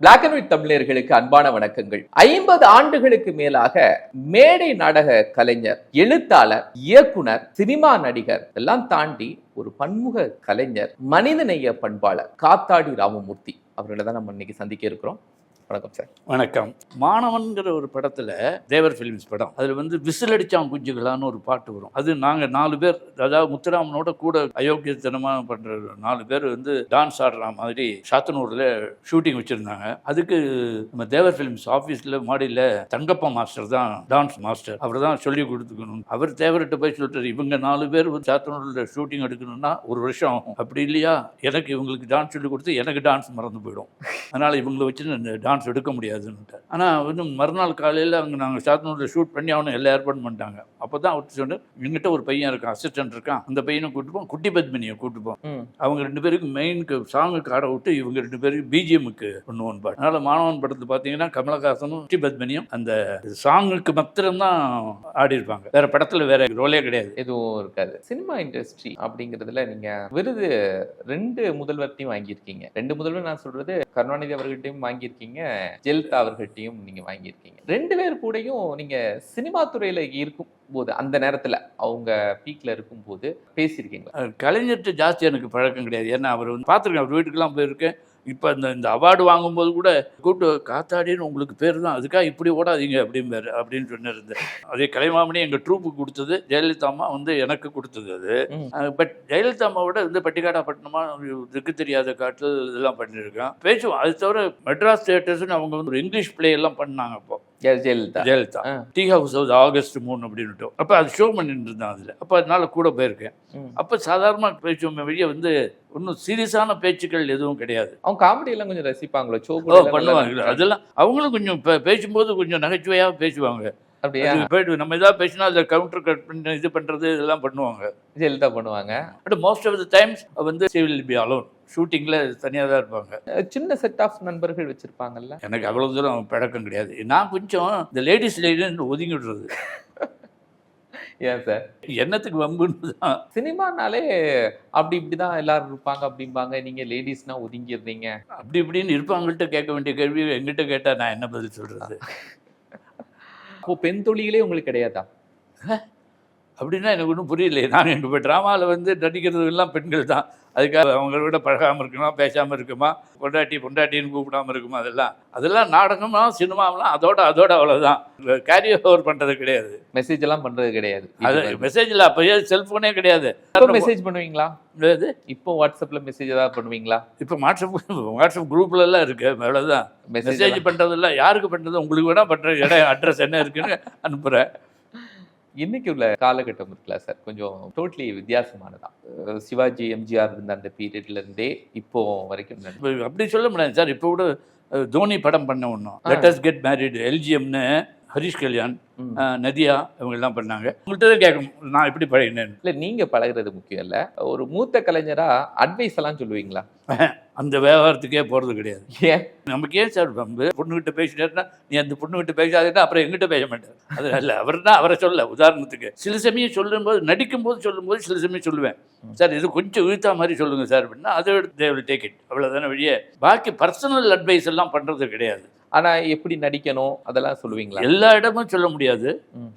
Black and white தமிழர்களுக்கு அன்பான வணக்கங்கள். ஐம்பது ஆண்டுகளுக்கு மேலாக மேடை நாடக கலைஞர் எழுத்தாளர் இயக்குனர் சினிமா நடிகர் எல்லாம் தாண்டி ஒரு பன்முக கலைஞர் மனிதநேய பண்பாளர் காத்தாடி ராமமூர்த்தி அவர்களை தான் நம்ம இன்னைக்கு சந்திக்க இருக்கிறோம். வணக்கம் சார். வணக்கம். மாணவன்கிற ஒரு படத்தில் தேவர் ஃபிலிம்ஸ் படம் அதில் வந்து விசில் அடிச்சான் குஞ்சுகளான்னு ஒரு பாட்டு வரும். அது நாங்கள் நாலு பேர் அதாவது முத்துராமனோட கூட அயோக்கியத்தனமாக பண்ணுற நாலு பேர் வந்து டான்ஸ் ஆடுற மாதிரி சாத்தனூரில் ஷூட்டிங் வச்சுருந்தாங்க. அதுக்கு நம்ம தேவர் ஃபிலிம்ஸ் ஆஃபீஸில் மாடியில் தங்கப்பா மாஸ்டர் தான் டான்ஸ் மாஸ்டர் அவர் தான் சொல்லி கொடுத்துக்கணும். அவர் தேவர்கிட்ட போய் சொல்லிட்டு இவங்க நாலு பேர் வந்து சாத்தனூரில் ஷூட்டிங் எடுக்கணும்னா ஒரு வருஷம். ஆகும் அப்படி இல்லையா? எனக்கு இவங்களுக்கு டான்ஸ் சொல்லி கொடுத்து எனக்கு டான்ஸ் மறந்து போயிடும். அதனால் இவங்களை வச்சு டான்ஸ் டான்ஸ் எடுக்க முடியாதுன்னுட்டார். ஆனால் இன்னும் மறுநாள் காலையில் அவங்க நாங்கள் சாத்தனூரில் ஷூட் பண்ணி அவனை எல்லா ஏற்பாடும் பண்ணிட்டாங்க. அப்போ தான் அவர் சொன்னார் எங்கிட்ட ஒரு பையன் இருக்கான் அசிஸ்டன்ட் இருக்கான். அந்த பையனை கூட்டு போவோம் குட்டி பத்மினியை கூட்டு போவோம் ம். அவங்க ரெண்டு பேருக்கு மெயினுக்கு சாங்குக்கு ஆட விட்டு இவங்க ரெண்டு பேருக்கு பிஜிஎம்முக்கு பண்ணுவோம் பாட்டு. அதனால் மாணவன் படத்தில் பார்த்தீங்கன்னா கமலஹாசனும் குட்டி பத்மினியும் அந்த சாங்குக்கு மாத்திரம்தான் ஆடி இருப்பாங்க. வேற படத்தில் வேற ரோலே கிடையாது. எதுவும் இருக்காது. சினிமா இண்டஸ்ட்ரி அப்படிங்கிறதுல நீங்க விருது ரெண்டு முதல்வர்கிட்டையும் வாங்கியிருக்கீங்க. ரெண்டு முதல்வர் நான் சொல்றது கருணாநிதி அவர்கள்ட்டையும் வாங்கியிருக்கீங்க ஜெயலலிதா அவர்கள்ட்டையும் நீங்கள் வாங்கியிருக்கீங்க. ரெண்டு பேர் கூடயும் நீங்கள் சினிமா துறையில் இருக்கும் போது அந்த நேரத்தில் அவங்க பீக்கில் இருக்கும் போது கலைஞர்கிட்ட ஜாஸ்தி எனக்கு பழக்கம் கிடையாது. ஏன்னா அவர் வந்து பார்த்துருக்கேன் அவர் வீட்டுக்கெல்லாம் போயிருக்கேன். இப்போ இந்த இந்த அவார்டு வாங்கும்போது கூட கூப்பிட்டு காத்தாடின்னு உங்களுக்கு பேர் தான். அதுக்காக இப்படி ஓடாதீங்க அப்படிம்பாரு அப்படின்னு சொன்னிருந்தேன். அதே கலைமாமணி எங்கள் ட்ரூப்புக்கு கொடுத்தது ஜெயலலிதா அம்மா வந்து எனக்கு கொடுத்தது அது. பட் ஜெயலலிதா அம்மாவோட வந்து பட்டிக்காடா பட்டினமா திக்கு தெரியாத காட்டு இதெல்லாம் பண்ணியிருக்கேன். பேசுவோம். அது தவிர மெட்ராஸ் தியேட்டர்ஸ்னு அவங்க வந்து ஒரு இங்கிலீஷ் பிளே எல்லாம் பண்ணாங்க அப்போ. Jayalalithaa Jayalalithaa. Tea house house August மூணு அப்படின்னுட்டு அப்போ அது ஷோ பண்ணிட்டு இருந்தேன் அதில் அப்போ அதனால கூட போயிருக்கேன். அப்போ சாதாரணமாக பேசுவோம் வெளியே வந்து ஒன்றும் சீரியஸான பேச்சுக்கள் எதுவும் கிடையாது. அவங்க காமெடி எல்லாம் கொஞ்சம் ரசிப்பாங்களோ? ஓ பண்ணுவாங்க. அதெல்லாம் அவங்களும் கொஞ்சம் பேசும்போது கொஞ்சம் நகைச்சுவையாக பேசுவாங்க. அப்படியா? போயிட்டு நம்ம ஏதாவது பேசினா அதில் கவுண்டர் கட் பண்ணி இது பண்ணுறது இதெல்லாம் பண்ணுவாங்க. ஜெயலலிதா பண்ணுவாங்க. But most of the times வந்து சிவில் பி அலோன் ஷூட்டிங்கில் தனியாக தான் இருப்பாங்க. சின்ன செட் ஆஃப் நண்பர்கள் வச்சிருப்பாங்கல்ல? எனக்கு அவ்வளோ தூரம் பழக்கம் கிடையாது. நான் கொஞ்சம் இந்த லேடிஸ் லேடின்னு ஒதுங்கி விடுறது. ஏன் சார் என்னத்துக்கு வம்புன்னு தான். சினிமானாலே அப்படி இப்படிதான் எல்லாரும் இருப்பாங்க அப்படிம்பாங்க. நீங்க லேடிஸ்னா ஒதுங்கிடுறீங்க. அப்படி இப்படின்னு இருப்பாங்கள்ட்ட கேட்க வேண்டிய கேள்வி எங்கிட்ட கேட்டால் நான் என்ன பதில் சொல்கிறது அப்போ பெண் தொழிலே உங்களுக்கு கிடையாதா? அப்படின்னா எனக்கு ஒன்றும் புரியல நான் இப்போ ட்ராமாவில் வந்து நடிக்கிறது எல்லாம் பெண்கள் தான். அதுக்காக அவங்களோட பழகாமல் இருக்குமா பேசாமல் இருக்குமா பொண்டாட்டி பொண்டாட்டின்னு கூப்பிடாம இருக்குமா அதெல்லாம். அதெல்லாம் நாடகமா சினிமாவெலாம் அதோட அதோட அவ்வளோதான் கேரி ஓவர் பண்ணுறது கிடையாது. மெசேஜ் எல்லாம் பண்றது கிடையாது. அது மெசேஜில் அப்போயே செல்ஃபோனே கிடையாது. மெசேஜ் பண்ணுவீங்களா? இது இப்போ வாட்ஸ்அப்ல மெசேஜ் ஏதாவது பண்ணுவீங்களா? இப்போ வாட்ஸ்அப் வாட்ஸ்அப் குரூப்ல எல்லாம் இருக்கு அவ்வளோதான் மெசேஜ் மெசேஜ் பண்ணுறதில்ல யாருக்கு பண்ணுறது உங்களுக்கு வேணால் பண்ணுற இடம் அட்ரஸ் என்ன இருக்குன்னு அனுப்புகிறேன் இன்னைக்கு உள்ள காலகட்டம் இருக்குல்ல சார் கொஞ்சம் டோட்டலி வித்தியாசமானதான் சிவாஜி எம்ஜிஆர் இருந்த அந்த பீரியட்ல இருந்தே இப்போ வரைக்கும் அப்படி சொல்ல முடியாது சார் இப்போ கூட தோனி படம் பண்ண ஒன்றும் லெட்டஸ் கெட் மேரிடு எல்ஜிஎம்னு ஹரிஷ் கல்யாண் நதியா இவங்க எல்லாம் பண்ணாங்க. உங்கள்கிட்ட தான் கேட்கணும். நான் எப்படி பழகினேன் இல்ல நீங்க பழகுறது முக்கியம் இல்ல. ஒரு மூத்த கலைஞரா அட்வைஸ் எல்லாம் சொல்லுவீங்களா? அந்த விவகாரத்துக்கே போகிறது கிடையாது. ஏன்? நமக்கு ஏன் சார் பம்பு பொண்ணுகிட்ட பேசிட்டேன்னா நீ அந்த பொண்ணுகிட்ட பேசாதேன்னா அப்புறம் எங்கிட்ட பேச மாட்டார். அது அல்ல அவர் தான் அவரை சொல்ல. உதாரணத்துக்கு சில சமயம் சொல்லும்போது நடிக்கும்போது சொல்லும்போது சில சமயம் சொல்லுவேன். சார் இது கொஞ்சம் இழுத்தா மாதிரி சொல்லுங்க சார் அப்படின்னா அதை டேக் இட் அவ்வளோதானே வழியே பாக்கி பர்சனல் அட்வைஸ் எல்லாம் பண்ணுறது கிடையாது. ஆனா எப்படி நடிக்கணும் அதெல்லாம் சொல்லுவீங்களா? எல்லா இடமும் சொல்ல முடியாது.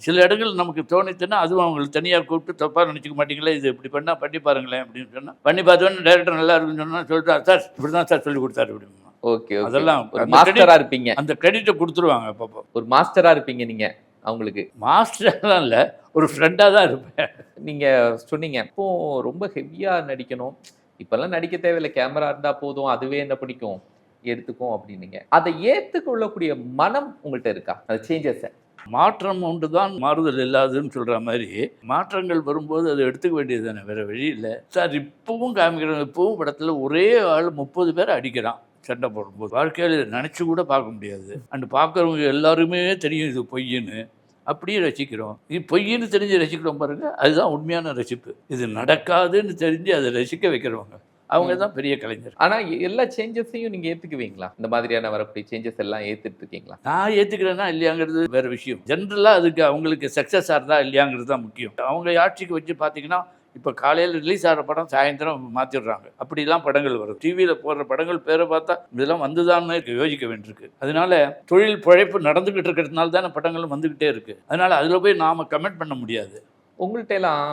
சில இடங்கள் நமக்கு தோணித்துன்னா அதுவும் அவங்களுக்கு தனியாக கூப்பிட்டு தப்பாக நினச்சிக்க மாட்டீங்களே இது இப்படி பண்ணால் பண்ணி பாருங்களேன் அப்படின்னு சொன்னால் பண்ணி பார்த்தோன்னு டேரக்டர் நல்லா இருக்குன்னு சொன்னால் சொல்லிட்டு சார் இப்படி தான் சார் சொல்லி கொடுத்தாரு அப்படின்னு. ஓகே அதெல்லாம் ஒரு அந்த மாஸ்டரா இருப்பீங்க. அந்த கிரெடிட்டை கொடுத்துருவாங்க அப்பப்போ. ஒரு மாஸ்டரா இருப்பீங்க நீங்க அவங்களுக்கு. மாஸ்டர்லாம் இல்லை ஒரு ஃப்ரெண்டாக தான் இருப்பேன். நீங்க சொன்னீங்க இப்போ ரொம்ப ஹெவியா நடிக்கணும். இப்பெல்லாம் நடிக்க தேவையில்லை கேமரா இருந்தா போதும் அதுவே என்ன பிடிக்கும்? எடுத்துக்கும் அப்படின்னீங்க. அதை ஏற்றுக்கொள்ளக்கூடிய மனம் உங்கள்கிட்ட இருக்கா? அந்த சேஞ்சஸை மாற்றம் ஒன்று தான் மாறுதல் இல்லாதுன்னு சொல்கிற மாதிரி மாற்றங்கள் வரும்போது அதை எடுத்துக்க வேண்டியது தானே வேறு வழி இல்லை. சார் இப்போவும் காமிக்கிறோம் இப்போவும் படத்தில் ஒரே ஆள் முப்பது பேர் அடிக்கிறான். சண்டை போடும்போது. வாழ்க்கையில் நினச்சி கூட பார்க்க முடியாது. அண்ட் பார்க்குறவங்க எல்லாருமே தெரியும் இது பொய்ன்னு அப்படியே ரசிக்கிறோம். இது பொய்ன்னு தெரிஞ்சு ரசிக்கிறோம் பாருங்கள் அதுதான் உண்மையான ரசிப்பு. இது நடக்காதுன்னு தெரிஞ்சு அதை ரசிக்க வைக்கிறவங்க. அவங்க தான் பெரிய கலைஞர். ஆனா எல்லா சேஞ்சஸையும் நீங்க ஏத்துக்குவீங்களா? இந்த மாதிரியான வரக்கூடிய சேஞ்சஸ் எல்லாம் ஏத்துட்டு இருக்கீங்களா நான் ஏற்றுக்கிறேன்னா இல்லையாங்கிறது வேற விஷயம். ஜென்ரலாக அதுக்கு அவங்களுக்கு சக்ஸஸ் ஆகிறதா இல்லையாங்கிறது தான் முக்கியம். அவங்க ஆட்சிக்கு வச்சு பார்த்தீங்கன்னா இப்போ காலையில் ரிலீஸ் ஆகிற படம் சாயந்தரம் மாற்றிடுறாங்க அப்படிலாம் படங்கள் வரும். டிவியில் போடுற படங்கள் பேரை பார்த்தா இதெல்லாம் வந்துதான்னு யோசிக்க வேண்டியிருக்கு. அதனால தொழில் பிழைப்பு நடந்துக்கிட்டு இருக்கிறதுனால தானே படங்களும் வந்துக்கிட்டே இருக்குது அதனால அதில் போய் நாம் கமெண்ட் பண்ண முடியாது. உங்கள்ட்ட எல்லாம்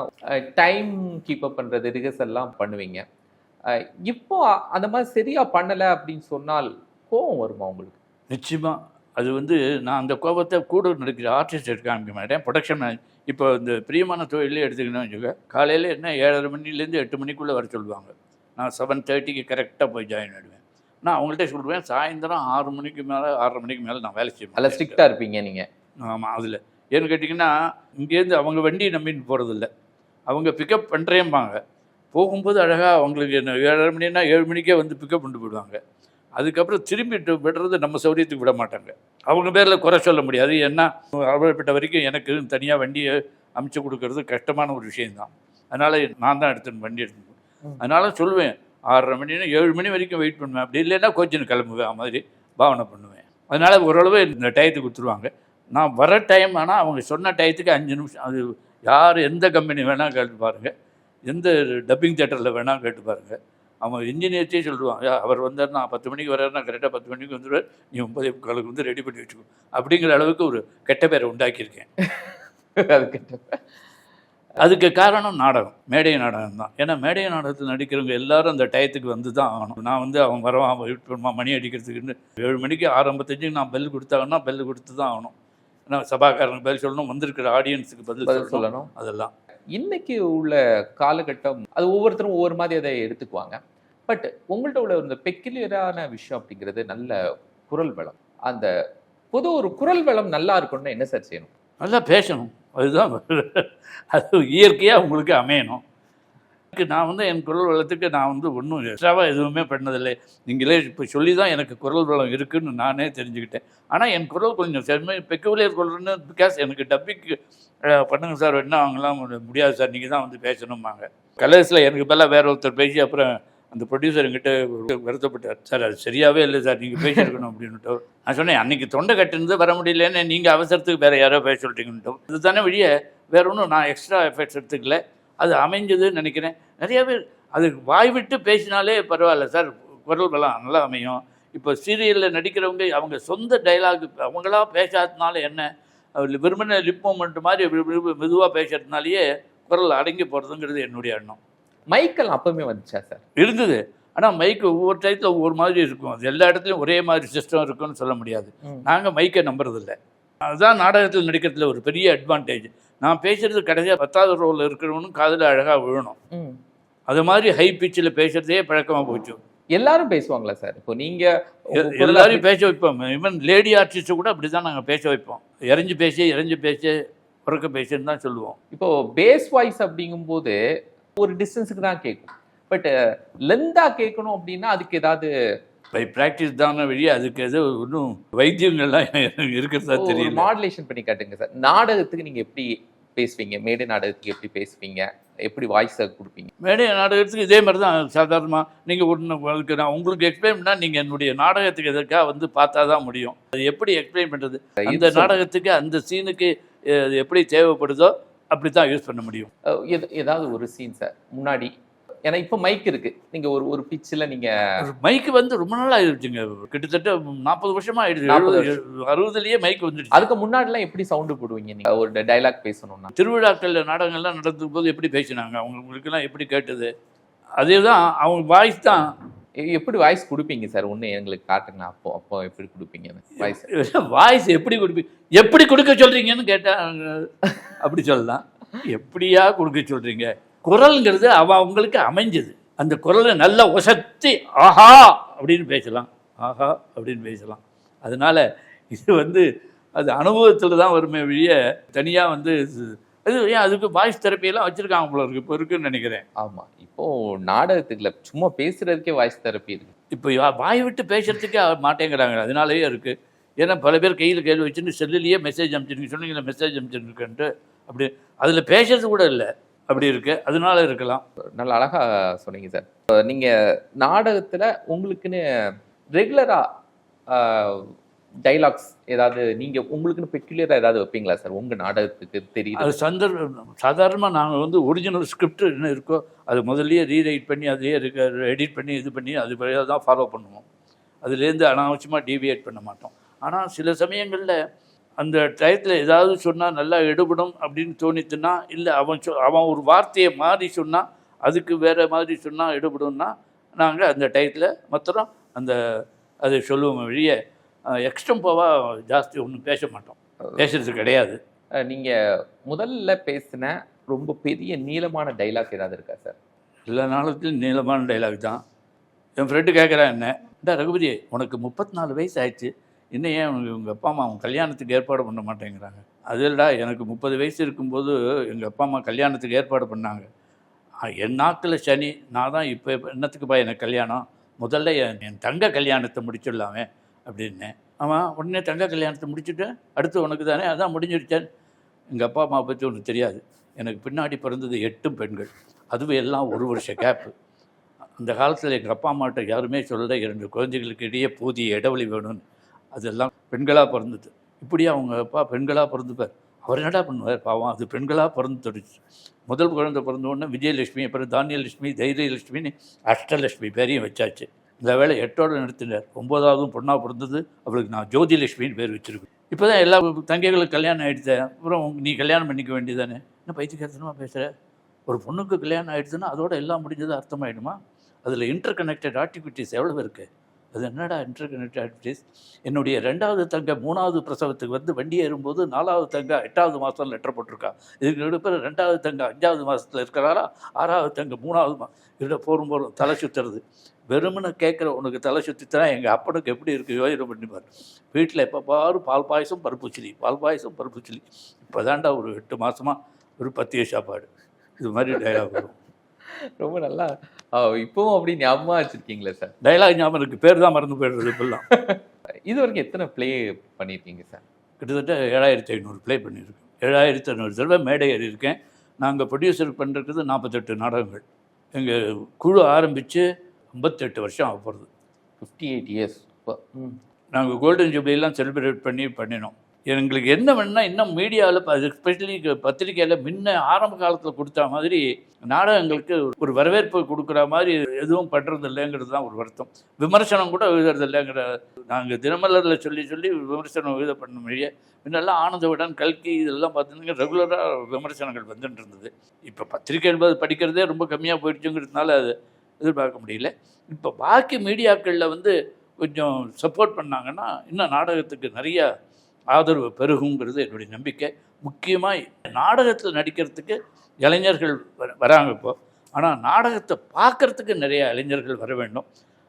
டைம் கீப் அப் பண்றது ரிஹர்சல் எல்லாம் பண்ணுவீங்க. இப்போ அந்த மாதிரி சரியா பண்ணல அப்படின்னு சொன்னால் கோவம் வருமா உங்களுக்கு? நிச்சயமாக அது வந்து நான் அந்த கோபத்தை கூட நடிக்கிற ஆர்டிஸ்ட் காமிக்க மாட்டேன் ப்ரொடக்ஷன் இப்போ இந்த பிரியமான தொழிலே எடுத்துக்கணும்னு வச்சுக்க காலையில் என்ன ஏழரை மணிலேருந்து எட்டு மணிக்குள்ளே வர சொல்லுவாங்க. நான் செவன் தேர்ட்டிக்கு கரெக்டாக போய் ஜாயின் ஆகிடுவேன் நான் அவங்கள்ட்ட சொல்லுவேன் சாயந்தரம் ஆறு மணிக்கு மேலே ஆறரை மணிக்கு மேலே நான் வேலை செய்ய நல்ல மாட்டேன். ஸ்ட்ரிக்டா இருப்பீங்க நீங்க. ஆமாம் அதில். ஏன்னு கேட்டிங்கன்னா இங்கேருந்து அவங்க வண்டி நம்பின்னு போகிறதில்ல அவங்க பிக்கப் பண்ணுறேம்பாங்க போகும்போது அழகாக அவங்களுக்கு என்ன ஏழரை மணினா ஏழு மணிக்கே வந்து பிக்கப் பண்ணிட்டு போயிடுவாங்க. அதுக்கப்புறம் திரும்பிட்டு விடுறது நம்ம சௌரியத்துக்கு விட மாட்டாங்க. அவங்க பேரில் குறை சொல்ல முடியாது. ஏன்னா அவர்பட்ட வரைக்கும் எனக்கு தனியாக வண்டியை அமைச்சு கொடுக்கறது கஷ்டமான ஒரு விஷயம்தான். அதனால் நான் தான் எடுத்துன்னு வண்டி எடுத்துன்னு. அதனால சொல்லுவேன் ஆறரை மணினா ஏழு மணி வரைக்கும் வெயிட் பண்ணுவேன். அப்படி இல்லைன்னா கோச்சின்னு கிளம்புவேன் மாதிரி பாவனை பண்ணுவேன். அதனால் ஓரளவு இந்த டயத்துக்கு கொடுத்துருவாங்க. நான் வர டைம் ஆனால் அவங்க சொன்ன டயத்துக்கு அஞ்சு நிமிஷம் அது யார் எந்த கம்பெனி வேணால் கேட்டு பாருங்கள் எந்த டப்பிங் தேட்டரில் வேணால் கேட்டு பாருங்கள் அவன் இன்ஜினியர்ட்டே சொல்லுவான் "ஐயா, அவர் வந்தார் நான் பத்து மணிக்கு வர்றாருன்னா கரெக்டாக பத்து மணிக்கு வந்துடுவார் நீ ஒன்பதே முக்காலுக்கு வந்து ரெடி பண்ணி வச்சுக்கோ. அப்படிங்கிற அளவுக்கு ஒரு கெட்ட பேரை உண்டாக்கியிருக்கேன். அதுக்கு அதுக்கு காரணம் நாடகம் மேடை நாடகம் தான். ஏன்னா மேடை நாடகத்தில் நடிக்கிறவங்க எல்லாரும் அந்த டயத்துக்கு வந்து தான் ஆகணும். நான் வந்து அவன் வரவான் அவன் வெயிட் பண்ணுவான் மணி அடிக்கிறதுக்குன்னு. ஏழு மணிக்கு ஆறு ஐம்பத்தஞ்சுக்கு நான் பெல் கொடுத்தாங்கன்னா பெல் கொடுத்து தான் ஆகணும். ஏன்னா சபாக்காரனுக்கு பதில் சொல்லணும் வந்திருக்கிற ஆடியன்ஸுக்கு பதில் சொல்லணும். அதெல்லாம். இன்னைக்கு உள்ள காலகட்டம் அது ஒவ்வொருத்தரும் ஒவ்வொரு மாதிரி அதை எடுத்துக்குவாங்க. பட் உங்கள்ட்ட உள்ள இந்த பெக்கிலியரான விஷயம் அப்படிங்கிறது நல்ல குரல் வளம். அந்த பொது ஒரு குரல் வளம் நல்லா இருக்கணும்னா என்ன சார் செய்யணும்? நல்லா பேசணும். அதுதான். அது இயற்கையாக உங்களுக்கு அமையணும். நான் வந்து என் குரல் வளத்துக்கு நான் வந்து ஒன்றும் எக்ஸ்ட்ராவாக எதுவுமே பண்ணதில்லை. நீங்களே இப்போ சொல்லி தான் எனக்கு குரல் வளம் இருக்குன்னு நானே தெரிஞ்சுக்கிட்டேன். ஆனால் என் குரல் கொஞ்சம் செம்மை பெக்குவலியர் குரல்னு பிகாஸ் எனக்கு டப்பிக்கு பண்ணுங்க சார் என்ன அவங்களாம் முடியாது சார் நீங்கள் தான் வந்து பேசணும்பாங்க. கலர்ஸில் எனக்கு பதிலாக வேற ஒருத்தர் பேசி அப்புறம் அந்த ப்ரொடியூசர் என்கிட்ட வருத்தப்பட்டார். சார் அது சரியாகவே இல்லை சார் நீங்கள் பேசியிருக்கணும் அப்படின்னுட்டு. நான் சொன்னேன் அன்றைக்கி தொண்டை கட்டிருந்து வர முடியலன்னு நீங்கள் அவசரத்துக்கு வேறு யாரோ பேச சொல்லிட்டீங்கன்ட்டோம் இது தானே வழியே வேற ஒன்றும் நான் எக்ஸ்ட்ரா எஃபெக்ட்ஸ் எடுத்துக்கல. அது அமைஞ்சதுன்னு நினைக்கிறேன். நிறைய பேர் அது வாய் விட்டு பேசினாலே பரவாயில்ல சார். குரல் பலம் நல்லா அமையும். இப்போ சீரியலில் நடிக்கிறவங்க அவங்க சொந்த டைலாக் அவங்களா பேசாததுனால என்ன? வெறுமனே லிப் மூமெண்ட் மாதிரி மெதுவாக பேசுறதுனாலேயே குரல் அடங்கி போகிறதுங்கிறது என்னுடைய எண்ணம். மைக்கெல்லாம் அப்பவுமே வந்துச்சா சார்? இருந்தது. ஆனால் மைக்கு ஒவ்வொரு டயத்தில் ஒவ்வொரு மாதிரி இருக்கும். அது எல்லா இடத்துலையும் ஒரே மாதிரி சிஸ்டம் இருக்குன்னு சொல்ல முடியாது. நாங்கள் மைக்கை நம்புறதில்ல. அதுதான் நாடகத்தில் நடிக்கிறதுல ஒரு பெரிய அட்வான்டேஜ் நான் பேசுறது கடைசியாக பத்தாவது ரோவில் இருக்கிறவனும் காதில் அழகாக விழணும். அது மாதிரி ஹை பிச்சில் பேசுறதே பழக்கமாக போச்சு. எல்லாரும் பேசுவாங்களா சார்? இப்போ நீங்க உங்க எ- குரல் எல்லாரையும் பேச வைப்போம். ஈவன் லேடி ஆர்டிஸ்ட்டை கூட அப்படி தான் நாங்கள் பேச வைப்போம். இறஞ்சி பேசி இறஞ்சி பேசி உறக்க பேசுன்னு தான் சொல்லுவோம். இப்போ பேஸ் வாய்ஸ் அப்படிங்கும்போது ஒரு டிஸ்டன்ஸுக்கு தான் கேட்கும் பட் லெந்தா கேட்கணும் அப்படின்னா அதுக்கு ஏதாவது பை ப்ராக்டிஸ் தானே வழி அதுக்கு எது ஒன்றும் வைத்தியங்கள்லாம் இருக்கிறதா ஒரு தெரியல. மாடுலேஷன் பண்ணி காட்டுங்க சார். நாடகத்துக்கு நீங்க எப்படி பேசுவீங்க? மேடை நாடகத்துக்கு எப்படி பேசுவீங்க? எப்படி வாய்ஸை கொடுப்பீங்க? மேடை நாடகத்துக்கு இதே மாதிரி தான் சாதாரணமாக நீங்கள் ஒன்று உங்களுக்கு நான் உங்களுக்கு எக்ஸ்பிளைன் பண்ணால் நீங்கள் என்னுடைய நாடகத்துக்கு எதற்காக வந்து பார்த்தா தான் முடியும். அது எப்படி எக்ஸ்பிளைன் பண்ணுறது அந்த சொல்- நாடகத்துக்கு அந்த சீனுக்கு எப்படி தேவைப்படுதோ அப்படி தான் யூஸ் பண்ண முடியும். அஹ் எது- ஏதாவது ஒரு சீன் சார் முன்னாடி ஏன்னா இப்போ மைக் இருக்கு. நீங்க ஒரு ஒரு பிச்சில் நீங்க மைக்கு வந்து ரொம்ப நாள் ஆயிடுச்சுங்க கிட்டத்தட்ட நாற்பது வருஷமா ஆயிடுச்சு. 40 எழுபது அறுபதுலேயே மைக் வந்துடுச்சு. அதுக்கு முன்னாடிலாம் எப்படி சவுண்டு போடுவீங்க நீங்க? ஒரு டைலாக் பேசணும்னா. திருவிழாக்களில் நாடகங்கள்லாம் நடந்தும் போது எப்படி பேசினாங்க? அவங்க உங்களுக்கெல்லாம் எப்படி கேட்டது? அதே தான் அவங்க வாய்ஸ் தான். எப்படி வாய்ஸ் கொடுப்பீங்க சார் ஒண்ணு எங்களுக்கு காட்டுங்க அப்போ அப்போ எப்படி கொடுப்பீங்க வாய்ஸ் வாய்ஸ் எப்படி கொடுப்பீங்க எப்படி கொடுக்க சொல்றீங்கன்னு கேட்டா அவங்க அப்படி சொல்லலாம். எப்படியா கொடுக்க சொல்றீங்க? குரல்ங்கிறது அவ அவங்களுக்கு அமைஞ்சது. அந்த குரலை நல்லா உசத்தி ஆஹா! அப்படின்னு பேசலாம். ஆஹா! அப்படின்னு பேசலாம். அதனால இது வந்து அது அனுபவத்தில் தான் வருமே வழிய தனியாக வந்து அது ஏன் அதுக்கு வாய்ஸ் தெரப்பியெல்லாம் வச்சுருக்காங்க போல இருக்கு. இப்போ இருக்குன்னு நினைக்கிறேன். ஆமா. இப்போ நாடகத்துக்குல சும்மா பேசுறதுக்கே வாய்ஸ் தெரப்பி இருக்கு. இப்போ வாய் விட்டு பேசுறதுக்கே மாட்டேங்கிறாங்க. அதனாலயே இருக்கு. ஏன்னா பல பேர் கையில் கையில் வச்சுன்னு செல்லுலேயே மெசேஜ் அனுப்பிச்சிருங்க. சொன்னீங்களா மெசேஜ் அனுப்பிச்சிருக்கேன்ட்டு அப்படி அதில் பேசுறது கூட இல்லை. அப்படி இருக்கு. அதனால இருக்கலாம். நல்ல அழகா சொன்னீங்க சார். நீங்க நாடகத்துல உங்களுக்குன்னு ரெகுலரா டைலாக்ஸ் ஏதாவது நீங்க உங்களுக்குன்னு பெக்குலியரா ஏதாவது வைப்பீங்களா சார்? உங்க நாடகத்துக்கு தெரியுது. அது சந்தர்ப்ப சாதாரணமாக நாங்கள் வந்து ஒரிஜினல் ஸ்கிரிப்ட் என்ன இருக்கோ அது முதல்லயே ரீரைட் பண்ணி அதையே இருக்க எடிட் பண்ணி இது பண்ணி அது தான் ஃபாலோ பண்ணுவோம். அதுலேருந்து அனாவசியமாக டீவியேட் பண்ண மாட்டோம். ஆனால் சில சமயங்களில் அந்த டயத்தில் ஏதாவது சொன்னால் நல்லா எடுபடும் அப்படின்னு தோணித்துன்னா இல்லை அவன் சொ அவன் ஒரு வார்த்தையை மாறி சொன்னால் அதுக்கு வேறு மாதிரி சொன்னால் எடுபடும்னா நாங்கள் அந்த டயத்தில் மாத்திரம் அந்த அதை சொல்லுவோம் வழிய எக்ஸ்டம்போவாக ஜாஸ்தி ஒன்றும் பேச மாட்டோம். பேசுறது கிடையாது. அஹ், நீங்க முதல்ல பேசின ரொம்ப பெரிய நீளமான டைலாக் ஏதாவது இருக்கா சார் எல்லா நாளத்திலும் நீளமான டைலாக் தான். என் ஃப்ரெண்டு கேட்குறான் என்ன டா ரகுபதி உனக்கு முப்பத்தி நாலு வயசு ஆயிடுச்சு. இன்னும் ஏன் உங்கள் அப்பா அம்மா அவன் கல்யாணத்துக்கு ஏற்பாடு பண்ண மாட்டேங்கிறாங்க? அது இல்லைடா எனக்கு முப்பது வயசு இருக்கும்போது எங்கள் அப்பா அம்மா கல்யாணத்துக்கு ஏற்பாடு பண்ணாங்க. என் நாக்கில் சனி நான் தான் இப்போ என்னத்துக்குப்பா எனக்கு கல்யாணம்? முதல்ல என் என் தங்க கல்யாணத்தை முடிச்சிடலாமே அப்படின்னேன். ஆமாம் உடனே தங்க கல்யாணத்தை முடிச்சுட்டு அடுத்து உனக்கு தானே அதான் முடிஞ்சிருச்சேன். எங்கள் அப்பா அம்மா பற்றி ஒன்று தெரியாது. எனக்கு பின்னாடி பிறந்தது எட்டும் பெண்கள். அதுவும் எல்லாம் ஒரு வருஷ கேப்பு அந்த காலத்தில் எங்கள் அப்பா அம்மாட்ட யாருமே சொல்லலை இரண்டு குழந்தைகளுக்கு இடையே போதிய இடைவெளி வேணும்னு. அதெல்லாம் பெண்களாக பிறந்தது. இப்படி அவங்க அப்பா பெண்களாக பிறந்துப்பார். அவர் என்னடா பண்ணுவார்? பாவம் அது பெண்களாக பிறந்து தொடச்சு முதல் குழந்தை பிறந்த உடனே விஜயலட்சுமி அப்புறம் தானியலட்சுமி தைரியலட்சுமின்னு அஷ்டலட்சுமி பேரையும் வச்சாச்சு. இந்த வேலை எட்டோட நிறுத்தினார். ஒம்போதாவதும் பொண்ணாக பிறந்தது. அவளுக்கு நான் ஜோதிலட்சுமின்னு பேர் வச்சிருக்கேன். இப்போ தான் எல்லா தங்கைகளுக்கு கல்யாணம் ஆகிடுச்சேன் அப்புறம் நீ கல்யாணம் பண்ணிக்க வேண்டியதானே என்ன பைத்தியகாரத்தனமாக பேசுகிற ஒரு பொண்ணுக்கு கல்யாணம் ஆயிடுச்சுன்னா அதோட எல்லாம் முடிஞ்சது அர்த்தமாயிடுமா? அதில் இன்டர் கனெக்டட் ஆக்டிவிட்டிஸ் எவ்வளோ இருக்குது அது என்னடா இன்டர் ஆக்டிவிட்டீஸ் என்னுடைய ரெண்டாவது தங்க மூணாவது பிரசவத்துக்கு வந்து வண்டி ஏறும்போது நாலாவது தங்க எட்டாவது மாதம் லெட்டர் போட்டிருக்கா. இதுக்கு நடுப்புற ரெண்டாவது தங்க அஞ்சாவது மாதத்தில் இருக்கிறாரா? ஆறாவது தங்க மூணாவது மா இதில் போகும் போகிறோம் தலை சுற்றுறது வெறுமனை கேட்குற உனக்கு தலை சுற்றித்தனா எங்கள் அப்பனுக்கு எப்படி இருக்குது யோசனை பண்ணிப்பார் வீட்டில் எப்போ பாரு பால் பாயசம் பருப்பு சிலி பால் பாயசம் பருப்பு சிலி இப்போ தாண்டா ஒரு எட்டு மாதமாக ஒரு பத்திய சாப்பாடு. இது மாதிரி டயலாக் வரும். ரொம்ப நல்லா. இப்பவும் அப்படி ஞாபகமா வச்சிருக்கீங்களே சார்? டைலாக் ஞாபகம் இருக்குது பேர் தான் மறந்து போயிடுறது இப்பெல்லாம். இது வரைக்கும் எத்தனை ப்ளே பண்ணியிருக்கீங்க சார்? கிட்டத்தட்ட ஏழாயிரத்தி ஐநூறு ப்ளே பண்ணியிருக்கேன் ஏழாயிரத்தி ஐநூறு தடவை மேடை ஏறி இருக்கேன் நாங்கள் ப்ரொடியூசர் பண்ணுறது நாற்பத்தெட்டு நாடகங்கள். எங்கள் குழு ஆரம்பித்து ஐம்பத்தெட்டு வருஷம் ஆக போகிறது ஃபிஃப்டி எயிட் இயர்ஸ் நாங்கள் கோல்டன் ஜூப்ளிலாம் செலிப்ரேட் பண்ணி பண்ணினோம். எங்களுக்கு என்ன வேணும்னா இன்னும் மீடியாவில் எஸ்பெஷலி பத்திரிக்கையில் முன்ன ஆரம்ப காலத்தில் கொடுத்த மாதிரி நாடகங்களுக்கு ஒரு வரவேற்பு கொடுக்குற மாதிரி எதுவும் பண்ணுறது இல்லைங்கிறது தான் ஒரு வருத்தம். விமர்சனம் கூட எழுதுறது இல்லைங்கிற நாங்கள் தினமலரில் சொல்லி சொல்லி விமர்சனம் எழுத பண்ண முடிய முன்னெல்லாம் ஆனந்தவிடன் கல்கி இதெல்லாம் பார்த்தீங்கன்னா ரெகுலராக விமர்சனங்கள் வந்துட்டு இருந்தது. இப்போ பத்திரிக்கை என்பது படிக்கிறதே ரொம்ப கம்மியாக போயிடுச்சுங்கிறதுனால அது எதிர்பார்க்க முடியல. இப்போ பாக்கி மீடியாக்களில் வந்து கொஞ்சம் சப்போர்ட் பண்ணாங்கன்னா இன்னும் நாடகத்துக்கு நிறையா ஆதரவு பெருகுங்கிறது என்னுடைய நம்பிக்கை. முக்கியமாக நாடகத்தில் நடிக்கிறதுக்கு இளைஞர்கள் வர- வராங்க இப்போ. ஆனால் நாடகத்தை பார்க்கறதுக்கு நிறைய இளைஞர்கள் வர வேண்டும்.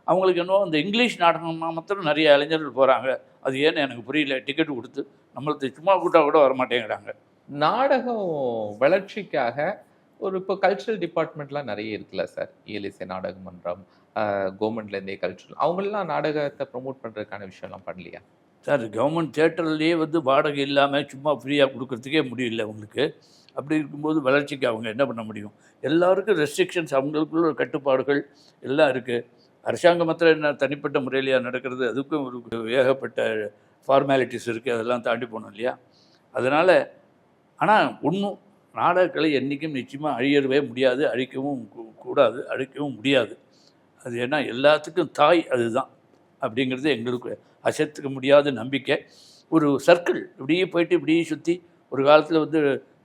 அவங்களுக்கு என்னவோ இந்த இங்கிலீஷ் நாடகம்னா மாத்திரம் நிறைய இளைஞர்கள் போகிறாங்க அது ஏன்னு எனக்கு புரியல. டிக்கெட் கொடுத்து நம்மளுக்கு சும்மா கூட்டா கூட வர மாட்டேங்கிறாங்க நாடகம் வளர்ச்சிக்காக ஒரு இப்போ கல்ச்சுரல் டிபார்ட்மெண்ட்லாம் நிறைய இருக்குல்ல சார்? இயலிசை நாடக மன்றம் கவர்மெண்ட்லேருந்தே கல்ச்சுரல் அவங்களெலாம் நாடகத்தை ப்ரொமோட் பண்ணுறதுக்கான விஷயம்லாம் பண்ணலையா? சார் கவர்மெண்ட் தேட்டர்லேயே வந்து வாடகை இல்லாமல் சும்மா ஃப்ரீயாக கொடுக்கறதுக்கே முடியல அவங்களுக்கு அப்படி இருக்கும்போது வளர்ச்சிக்கு அவங்க என்ன பண்ண முடியும்? எல்லாருக்கும் ரெஸ்ட்ரிக்ஷன்ஸ் அவங்களுக்குள்ள கட்டுப்பாடுகள் எல்லாம் இருக்குது அரசாங்க மாத்திரம் என்ன தனிப்பட்ட முறையிலையாக நடக்கிறது? அதுக்கும் ஒரு ஏகப்பட்ட ஃபார்மாலிட்டிஸ் இருக்குது அதெல்லாம் தாண்டி போகணும் இல்லையா? அதனால் ஆனால் ஒன்றும் நாடகக்கலை என்றைக்கும் நிச்சயமாக அழியவே முடியாது. அழிக்கவும் கூடாது. அழிக்கவும் முடியாது. அது ஏன்னா எல்லாத்துக்கும் தாய் அதுதான். அப்படிங்கிறது எங்களுக்கு அசைத்துக்க முடியாத நம்பிக்கை. ஒரு சர்க்கிள் இப்படியே போயிட்டு இப்படியே சுற்றி ஒரு காலத்தில் வந்து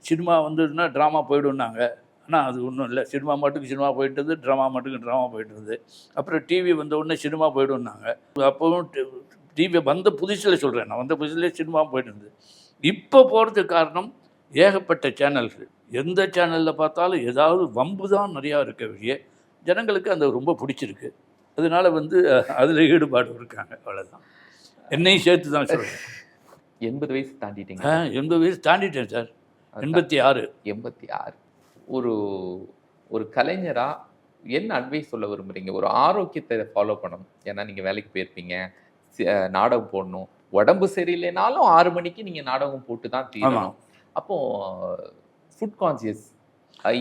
சினிமா வந்ததுன்னா ட்ராமா போயிடும்னாங்க. ஆனால் அது ஒன்றும் இல்லை. சினிமா மட்டுக்கு சினிமா போயிட்டு இருந்தது ட்ராமா மட்டுக்கு ட்ராமா போயிட்டு இருந்தது. அப்புறம் டிவி வந்த உடனே சினிமா போயிடும்னாங்க. அப்போவும் டிவி வந்த புதுசில் சொல்கிறேன் நான். வந்த புதுசில் சினிமா போயிட்டு இருந்தது. இப்போ போகிறதுக்கு காரணம் ஏகப்பட்ட சேனல்கள் எந்த சேனலில் பார்த்தாலும் ஏதாவது வம்பு தான் நிறையா இருக்க வழிய ஜனங்களுக்கு அந்த ரொம்ப பிடிச்சிருக்கு. அதனால வந்து அதில் ஈடுபாடு இருக்காங்க. அவ்வளோதான் என்னையும் சேர்த்து தான் சொல்கிறேன் எண்பது வயசு தாண்டிட்டீங்க. எண்பது வயசு தாண்டிட்டேன் சார். எண்பத்தி ஆறு. எண்பத்தி ஆறு. ஒரு ஒரு கலைஞரா என்ன அட்வைஸ் சொல்ல விரும்புறீங்க? ஒரு ஆரோக்கியத்தை ஃபாலோ பண்ணணும். ஏன்னா நீங்க வேலைக்கு போயிருப்பீங்க. நாடகம் போடணும். உடம்பு சரியில்லைனாலும் ஆறு மணிக்கு நீங்க நாடகம் போட்டு தான் தீரணும். அப்போ ஃபுட் கான்சியஸ்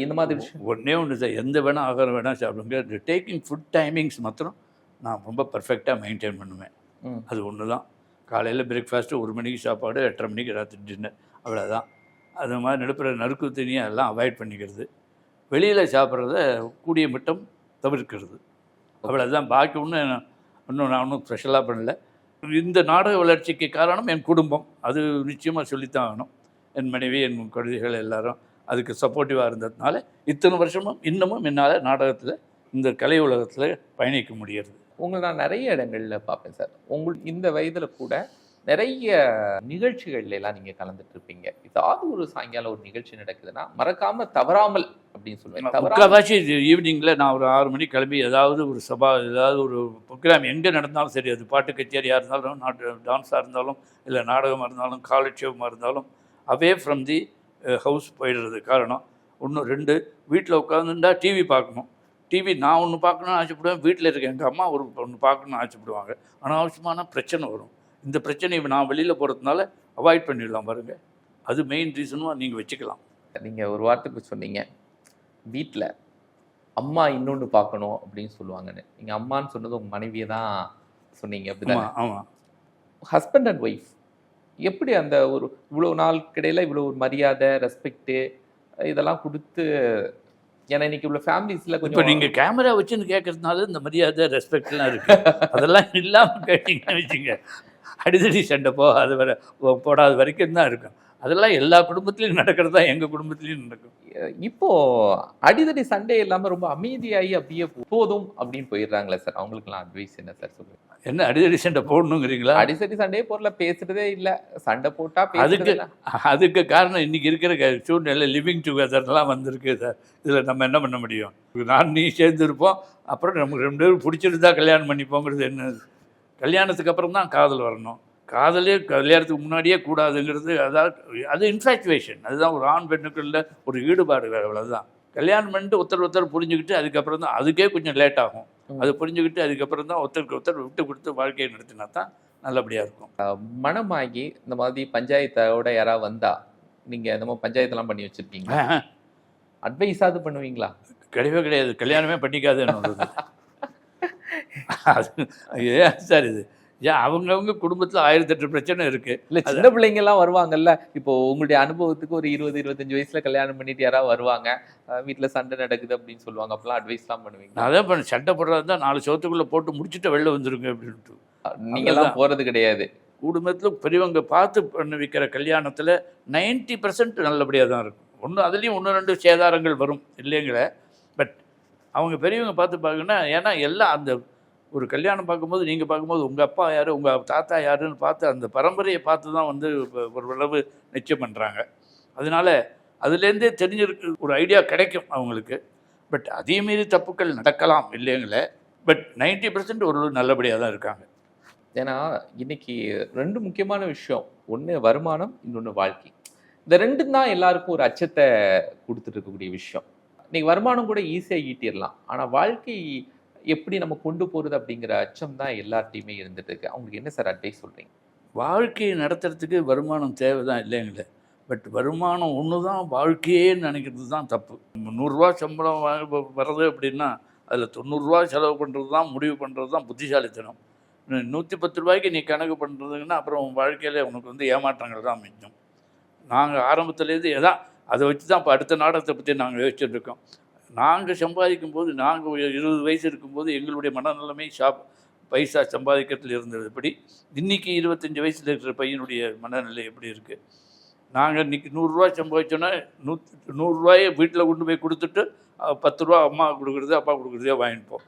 இந்த மாதிரி விஷயம். ஒன்றே ஒன்று சார். எந்த வேணால் ஆகாரம் வேணால் சாப்பிடுங்க. டேக்கிங் ஃபுட் டைமிங்ஸ் மாத்திரம் நான் ரொம்ப பர்ஃபெக்டாக மெயின்டைன் பண்ணுவேன். அது ஒன்று தான். காலையில் பிரேக்ஃபாஸ்ட்டு ஒரு மணிக்கு சாப்பாடு எட்டரை மணிக்கு ராத்திரி டின்னர் அவ்வளோதான் அது மாதிரி நடுப்புற நறுக்கு தண்ணியை எல்லாம் அவாய்ட் பண்ணிக்கிறது. வெளியில் சாப்பிட்றத கூடிய மட்டும் தவிர்க்கிறது. அவ்வளோதான் பாக்கி ஒன்றும் இன்னும் நான் ஒன்றும் ஸ்பெஷலாக பண்ணல. இந்த நாடக வளர்ச்சிக்கு காரணம் என் குடும்பம். அது நிச்சயமாக சொல்லித்தான் ஆகணும் என் மனைவி என் குழந்தைகள் எல்லாரும் அதுக்கு சப்போர்ட்டிவாக இருந்ததுனால இத்தனை வருஷமும் இன்னமும் என்னால் நாடகத்தில் இந்த கலை உலகத்தில் பயணிக்க முடியறது. உங்களை நான் நிறைய இடங்கள்ல பார்ப்பேன் சார். உங்களுக்கு இந்த வயதுல கூட நிறைய நிகழ்ச்சிகள்ல எல்லாம் நீங்க கலந்துட்டு இருப்பீங்க. ஏதாவது ஒரு சாயங்காலம் ஒரு நிகழ்ச்சி நடக்குதுன்னா மறக்காம தவறாமல் அப்படின்னு சொல்லுவேன். முக்கால்வாசி ஈவினிங்கில் நான் ஒரு ஆறு மணிக்கு கிளம்பி ஏதாவது ஒரு சபா ஏதாவது ஒரு ப்ரோக்ராம் எங்கே நடந்தாலும் சரி அது பாட்டு கச்சேரியாக இருந்தாலும் நாட்டு டான்ஸாக இருந்தாலும் இல்லை நாடகமாக இருந்தாலும் காலேஜ் ஷோமாக இருந்தாலும் அவே ஃப்ரம் தி ஹவுஸ் போயிடுறது காரணம். ஒன்று ரெண்டு வீட்டில் உட்காந்துருந்தா டிவி பார்க்கணும். டிவி நான் ஒன்று பார்க்கணும்னு ஆசைப்படுவேன் வீட்டில் இருக்க எங்கள் அம்மா ஒரு ஒன்று பார்க்கணும்னு ஆசைப்படுவாங்க. அனாவசியமான பிரச்சனை வரும். இந்த பிரச்சனையை நான் வெளியில் போகிறதுனால அவாய்ட் பண்ணிடலாம் பாருங்கள் அது மெயின் ரீசனும் நீங்கள் வச்சுக்கலாம். நீங்க ஒரு வார்த்தைக்கு சொன்னீங்க. வீட்ல அம்மா இன்னொன்னு பார்க்கணும் அப்படின்னு சொல்லுவாங்கன்னு. நீங்க அம்மான்னு சொன்னது உங்க மனைவியை தான் சொன்னீங்க அப்படிதான்? ஆமாம் ஆமாம் ஹஸ்பண்ட் அண்ட் ஒய்ஃப் எப்படி அந்த ஒரு இவ்வளோ நாள் கிடையில இவ்வளோ ஒரு மரியாதை ரெஸ்பெக்ட்டு இதெல்லாம் கொடுத்து ஏன்னா இன்னைக்கு இவ்வளோ ஃபேமிலிஸில் இப்போ கொஞ்சம் நீங்கள் கேமரா வச்சுன்னு கேட்கறதுனால இந்த மரியாதை ரெஸ்பெக்ட்லாம் இருக்கு. அதெல்லாம் இல்லாமல் கேட்டிங்கன்னு வச்சுங்க அடிதடி சண்டை போ அது வர போடாத வரைக்கும் தான் இருக்கும். அதெல்லாம் எல்லா குடும்பத்துலையும் நடக்கிறது தான் எங்கள் குடும்பத்துலையும் நடக்கும். இப்போ அடிதடி சண்டே இல்லாம ரொம்ப அமைதியாகி அப்படியே போதும் அப்படின்னு போயிடுறாங்களே சார். அவங்களுக்குலாம் அட்வைஸ் என்ன சார் சொல்லுங்க என்ன அடிதடி சண்டை போடணுங்கிறீங்களா? அடிதடி சண்டையே போறல பேசுறதே இல்ல. சண்டை போட்டா அதுக்கு. அதுக்கு காரணம் இன்னைக்கு இருக்கிற க- சூழ்நிலை லிவிங் டுகெதர்லாம் வந்திருக்கு சார். இதில் நம்ம என்ன பண்ண முடியும்? நான் நீ சேர்ந்து இருப்போம் அப்புறம் நமக்கு ரெண்டு பேரும் பிடிச்சிருந்தா கல்யாணம் பண்ணிப்போங்கிறது என்ன? கல்யாணத்துக்கு அப்புறம் தான் காதல் வரணும். காதலே கல்யாணத்துக்கு முன்னாடியே கூடாதுங்கிறது அதாவது அது இன்ஃபேக்சுவேஷன் அதுதான் ஒரு ஆண் பெண்ணுக்குள்ள ஒரு ஈடுபாடு அவ்வளோதான் கல்யாணம் பண்ணிட்டு ஒருத்தர் ஒருத்தர் புரிஞ்சுக்கிட்டு அதுக்கப்புறம் தான் அதுக்கே கொஞ்சம் லேட் ஆகும். அது புரிஞ்சுக்கிட்டு அதுக்கப்புறம் தான் ஒருத்தருக்கு ஒருத்தர் விட்டு கொடுத்து வாழ்க்கையை நடத்தினா தான் நல்லபடியாக இருக்கும். மனமாகி இந்த மாதிரி பஞ்சாயத்தோட யாராவது வந்தா நீங்க இந்த மாதிரி பஞ்சாயத்தெல்லாம் பண்ணி வச்சிருக்கீங்க அட்வைஸாவது பண்ணுவீங்களா? கிடையவே கிடையாது. கல்யாணமே பண்ணிக்காதுன்னு சொல்றது. அது ஏன் சார் இது? ஏன் அவங்கவுங்க குடும்பத்தில் ஆயிரத்தெட்டு பிரச்சனை இருக்குது இல்ல சின்ன பிள்ளைங்க எல்லாம் வருவாங்கல்ல. இப்போ உங்களுடைய அனுபவத்துக்கு ஒரு இருபது இருபத்தஞ்சு வயசுல கல்யாணம் பண்ணிட்டு யாராவது வருவாங்க. வீட்ல சண்டை நடக்குது அப்படின்னு சொல்லுவாங்க. அப்பெல்லாம் அட்வைஸ் எல்லாம் பண்ணுவீங்க நான் அதான் பண்ண சட்டை போடுறது தான் நாலு சோத்துக்குள்ளே போட்டு முடிச்சுட்டு வெளில வந்துருங்க அப்படின்ட்டு நீங்க எல்லாம் போறது கிடையாது. குடும்பத்தில் பெரியவங்க பார்த்து பண்ண வைக்கிற கல்யாணத்தில் 90% பர்சன்ட் நல்லபடியாக தான் இருக்கும். ஒன்று அதுலேயும் ஒன்று ரெண்டு சேதாரங்கள் வரும் இல்லைங்களே. பட் அவங்க பெரியவங்க பார்த்து பார்க்கணுன்னா ஏன்னா எல்லாம் அந்த ஒரு கல்யாணம் பார்க்கும்போது நீங்கள் பார்க்கும்போது உங்கள் அப்பா யார் உங்கள் தாத்தா யாருன்னு பார்த்து அந்த பரம்பரையை பார்த்து தான் வந்து ஓரளவு நிச்சயம் பண்ணுறாங்க அதனால அதுலேருந்தே தெரிஞ்சிருக்கு ஒரு ஐடியா கிடைக்கும் அவங்களுக்கு. பட் அதே மீறி தப்புக்கள் நடக்கலாம் இல்லைங்களே பட் 90% பர்சன்ட் ஒரு நல்லபடியாக தான் இருக்காங்க. ஏன்னா இன்னைக்கு ரெண்டு முக்கியமான விஷயம். ஒன்று வருமானம் இன்னொன்று வாழ்க்கை. இந்த ரெண்டும் தான் எல்லாருக்கும் ஒரு அச்சத்தை கொடுத்துட்டு இருக்கக்கூடிய விஷயம். இன்னைக்கு வருமானம் கூட ஈஸியாக ஈட்டிடலாம். ஆனால் வாழ்க்கை எப்படி நம்ம கொண்டு போகிறது அப்படிங்கிற அச்சம் தான் எல்லார்ட்டையுமே இருந்துட்டு இருக்கு. அவங்களுக்கு என்ன சார் அட்வைஸ் சொல்கிறீங்க வாழ்க்கையை நடத்துறதுக்கு வருமானம் தேவை தான் இல்லைங்களே. பட் வருமானம் ஒன்று தான் வாழ்க்கையே நினைக்கிறது தான் தப்பு. நூறுரூவா சம்பளம் வர்றது அப்படின்னா அதில் தொண்ணூறுரூவா செலவு பண்ணுறது தான் முடிவு பண்ணுறது தான் புத்திசாலித்தனம். நூற்றி பத்து ரூபாய்க்கு நீ கணக்கு பண்ணுறதுங்கன்னா அப்புறம் உன் வாழ்க்கையில் உனக்கு வந்து ஏமாற்றங்கள் தான் மிஞ்சும். நாங்கள் ஆரம்பத்துலேருந்து எதா அதை வச்சு தான் இப்போ அடுத்த நாடகத்தை பற்றி நாங்கள் யோசிச்சுட்டு இருக்கோம். நாங்கள் சம்பாதிக்கும் போது நாங்கள் இருபது வயசு இருக்கும்போது எங்களுடைய மனநிலைமை ஷாப் பைசா சம்பாதிக்கிறதுல இருந்தது. எப்படி இன்னைக்கு இருபத்தஞ்சி வயசில் இருக்கிற பையனுடைய மனநிலை எப்படி இருக்குது நாங்கள் இன்னைக்கு நூறுரூவா சம்பாதிச்சோன்னா நூற்றி நூறுரூவாயை வீட்டில் கொண்டு போய் கொடுத்துட்டு பத்து ரூபா அம்மா கொடுக்குறது அப்பா கொடுக்குறதே வாங்கிப்போம்.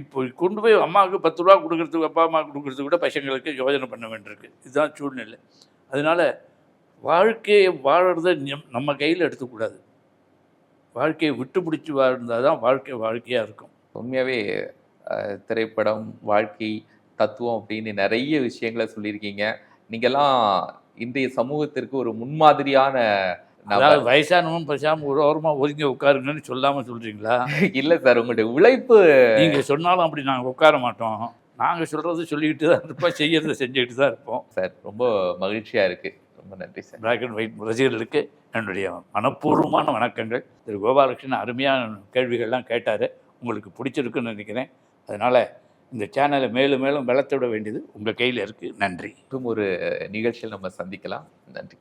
இப்போ கொண்டு போய் அம்மாவுக்கு பத்து ரூபா கொடுக்குறதுக்கு அப்பா அம்மா கொடுக்குறது கூட பசங்களுக்கு யோஜனை பண்ண வேண்டியிருக்கு. இதுதான் சூழ்நிலை. அதனால் வாழ்க்கையை வாழறத நம்ம கையில் எடுத்துக்கூடாது. வாழ்க்கையை விட்டு பிடிச்சி வாழ்ந்தால் தான் வாழ்க்கை வாழ்க்கையாக இருக்கும். உண்மையாவே அஹ், திரைப்படம் வாழ்க்கை தத்துவம் அப்படின்னு நிறைய விஷயங்களை சொல்லியிருக்கீங்க. நீங்கெல்லாம் இன்றைய சமூகத்திற்கு ஒரு முன்மாதிரியான அதாவது வயசானவன் பேசாமல் ஒரு ஓரமாக ஒதுங்கி உட்காருங்கன்னு சொல்லாமல் சொல்கிறீங்களா இல்ல சார் உங்களுடைய உழைப்பு நீங்கள் சொன்னாலும் அப்படி நாங்கள் உட்கார மாட்டோம். நாங்கள் சொல்கிறது சொல்லிக்கிட்டு தான் இருப்போம் செய்யறதை செஞ்சுக்கிட்டு தான் இருப்போம். சார் ரொம்ப மகிழ்ச்சியா இருக்கு. ரொம்ப நன்றி சார். பிளாக் அண்ட் ஒயிட் ரசிகர்களுக்கு என்னுடைய மனப்பூர்வமான வணக்கங்கள். திரு கோபாலகிருஷ்ணன் அருமையான கேள்விகள்லாம் கேட்டார். உங்களுக்கு பிடிச்சிருக்குன்னு நினைக்கிறேன். அதனால் இந்த சேனலை மேலும் மேலும் வளர்த்து விட வேண்டியது உங்கள் கையில் இருக்குது நன்றி. மற்றும் ஒரு நிகழ்ச்சியில் நம்ம சந்திக்கலாம். நன்றி.